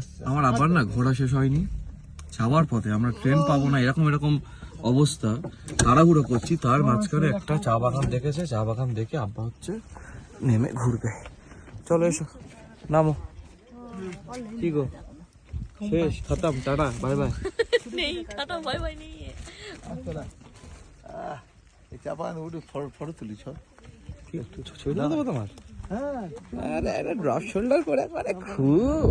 আচ্ছা। আমার আবার না ঘোরা শেষ হয়নি। যাওয়ার পথে আমরা ট্রেন পাবো না এরকম এরকম অবস্থা। তাড়াহুড়ো করছি তার মাঝখানে একটা চা বাগান দেখেছে চা বাগান দেখে আব্বা হচ্ছে নেমে ঘুরবে। চলো এসো নামো। কি গো? শেষ খতম টাটা বাই বাই। নেই টাটা বাই বাই নেই। এই চা বাগান উঠে ফটো ফটো তুলি সব কি ছবি তুলে দেবো তোমার? হ্যাঁ। আরে আরে ড্রপ শোল্ডার করে মানে খুব।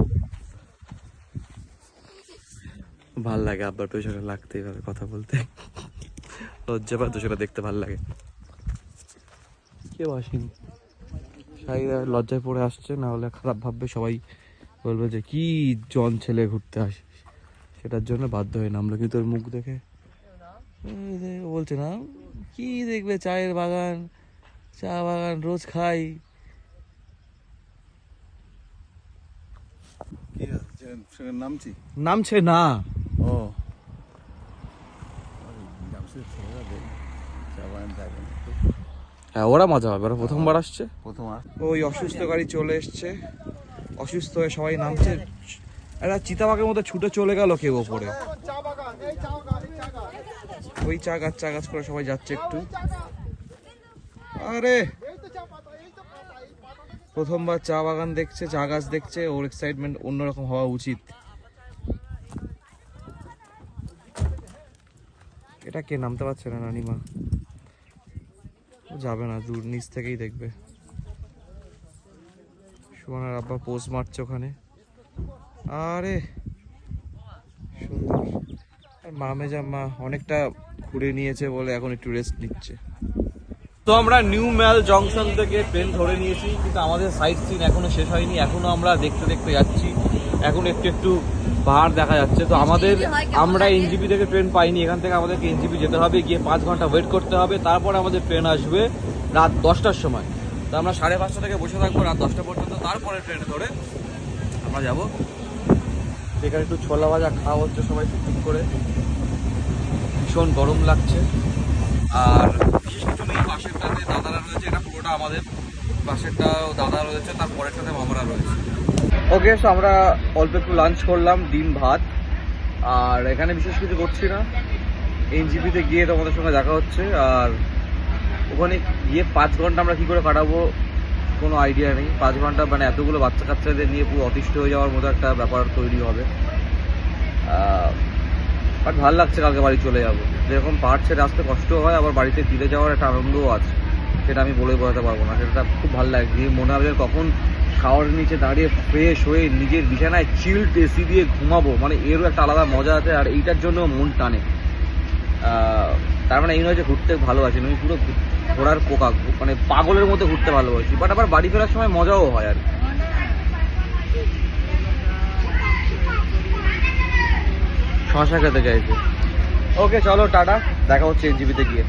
ভালো লাগে আব্বার পেছনে লাগতে এভাবে কথা বলতে। লজ্জা পায় তো সেটা দেখতে ভালো লাগে। কেউ আসেনি। সাইরা লজ্জায় পড়ে আসছে না হলে খারাপ ভাববে সবাই বলবে যে কি জন ছেলে ঘুরতে আসিস সেটার জন্য বাধ্য হয়ে নামলো কিন্তু ওর মুখ দেখে? এই বলছে না কি দেখবে চায়ের বাগান? চা বাগান রোজ খাই। নামছে না। ও। হ্যাঁ ওরা মজা হবে, ওরা প্রথমবার আসছে। প্রথম আর ওই অসুস্থ গাড়ি চলে এসছে। অসুস্থ হয়ে সবাই নামছে। একটা চিতাবাগের মতো ছুটে চলে গেল কেউ ওপরে। ওই চা গাছ চা গাছ করে সবাই যাচ্ছে একটু। আরে! প্রথমবার চা বাগান দেখছে, চা গাছ দেখছে, ওর এক্সাইটমেন্ট অন্যরকম হওয়া উচিত। এটা কে নামতে পারছে না নানিমা ও যাবে না, দূর, নিচ থেকেই দেখবে। সুমনার আব্বা পোজ মারছে ওখানে। আরে! সুন্দর। আর মা অনেকটা ঘুরে নিয়েছে বলে এখন একটু রেস্ট নিচ্ছে। তো আমরা নিউ ম্যাল জংশন থেকে ট্রেন ধরে নিয়েছি, কিন্তু আমাদের সাইট সিন এখনও শেষ হয়নি, এখনও আমরা দেখতে দেখতে যাচ্ছি। এখন একটু একটু পাহাড় দেখা যাচ্ছে। তো আমাদের আমরা এনজিপি থেকে ট্রেন পাইনি এখান থেকে আমাদেরকে এনজিপি যেতে হবে গিয়ে পাঁচ ঘণ্টা ওয়েট করতে হবে তারপরে আমাদের ট্রেন আসবে রাত দশটার সময়। তো আমরা সাড়ে পাঁচটা থেকে বসে থাকব রাত দশটা পর্যন্ত তারপরে ট্রেন ধরে আমরা যাব। এখানে একটু ছোলা ভাজা খাওয়া হচ্ছে সবাই ঠিক করে। ভীষণ গরম লাগছে। আর বিশেষ কিছু নেই পাশেরটাতে দাদারা রয়েছে এটা পুরোটা আমাদের পাশেরটা দাদা রয়েছে তার পরেরটাতে মামারা রয়েছে। ওকে সো আমরা অল্প একটু লাঞ্চ করলাম, ডিম, ভাত। আর এখানে বিশেষ কিছু করছি না। এনজিপিতে গিয়ে তোমাদের সঙ্গে দেখা হচ্ছে। আর ওখানে গিয়ে পাঁচ ঘণ্টা আমরা কি করে কাটাবো, কোনো আইডিয়া নেই। পাঁচ ঘণ্টা মানে এতগুলো বাচ্চা কাচ্চাদের নিয়ে পুরো অতিষ্ঠ হয়ে যাওয়ার মতো একটা ব্যাপার তৈরি হবে। বাট ভালো লাগছে কালকে বাড়ি চলে যাব। যেরকম পাহাড় ছেড়ে আসতে কষ্ট হয়, আবার বাড়িতে ফিরে যাওয়ার একটা আনন্দও আছে। সেটা আমি বলে বোঝাতে পারব না। সেটা খুব ভালো লাগে। মনে হবে কখন খাওয়ার নিচে দাঁড়িয়ে ফ্রেশ হয়ে নিজের বিছানায় চিল্ড এসি দিয়ে ঘুমাবো। মানে এরও একটা আলাদা মজা আছে, আর এইটার জন্য মন টানে। তার মানে এই নয় যে ঘুরতে ভালোবাসি আমি পুরো ঘোরার পোকা মানে পাগলের মতো ঘুরতে ভালোবাসি। বাট আবার বাড়ি ফেরার সময় মজাও হয় আর। শশা খেতে চাইছে। ওকে চলো, টাটা। দেখা হচ্ছে এনজিবিতে গিয়ে।